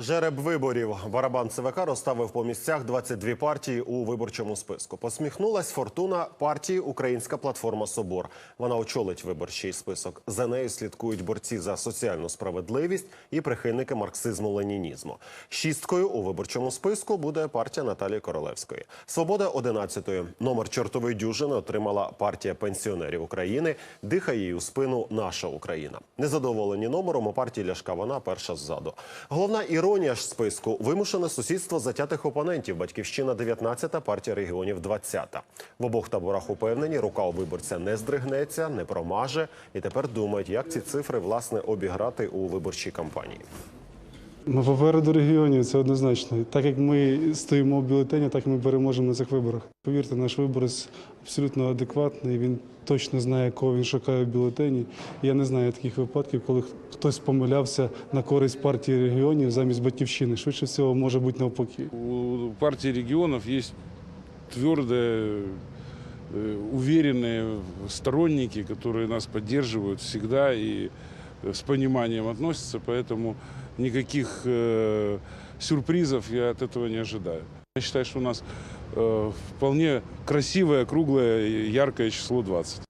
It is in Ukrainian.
Жереб виборів. Барабан ЦВК розставив по місцях 22 партії у виборчому списку. Посміхнулась фортуна партії Українська платформа Собор. Вона очолить виборчий список. За нею слідкують борці за соціальну справедливість і прихильники марксизму-ленінізму. Шісткою у виборчому списку буде партія Наталії Королевської. Свобода 11-ю. Номер чортової дюжини отримала партія пенсіонерів України. Дихає їй у спину наша Україна. Незадоволені номером у партії Ляшка. Вона перша ззаду. Головна іронія аж списку вимушене сусідство затятих опонентів. Батьківщина 19-та, партія регіонів 20-та. В обох таборах упевнені, рука у виборця не здригнеться, не промаже. І тепер думають, як ці цифри власне обіграти у виборчій кампанії. Ну, попереду регіонів це однозначно. Так як ми стоїмо в бюлетені, так ми переможемо на цих виборах. Повірте, наш виборець абсолютно адекватний. Він точно знає, кого він шукає в бюлетені. Я не знаю таких випадків, коли хтось помилявся на користь партії регіонів замість батьківщини. Швидше всього, може бути навпаки. У партии регионов есть твердые, э, уверенные сторонники, которые нас поддерживают всегда и э, с пониманием относятся, поэтому никаких э, сюрпризов я от этого не ожидаю. Я считаю, что у нас э, вполне красивое, круглое, и яркое число 20.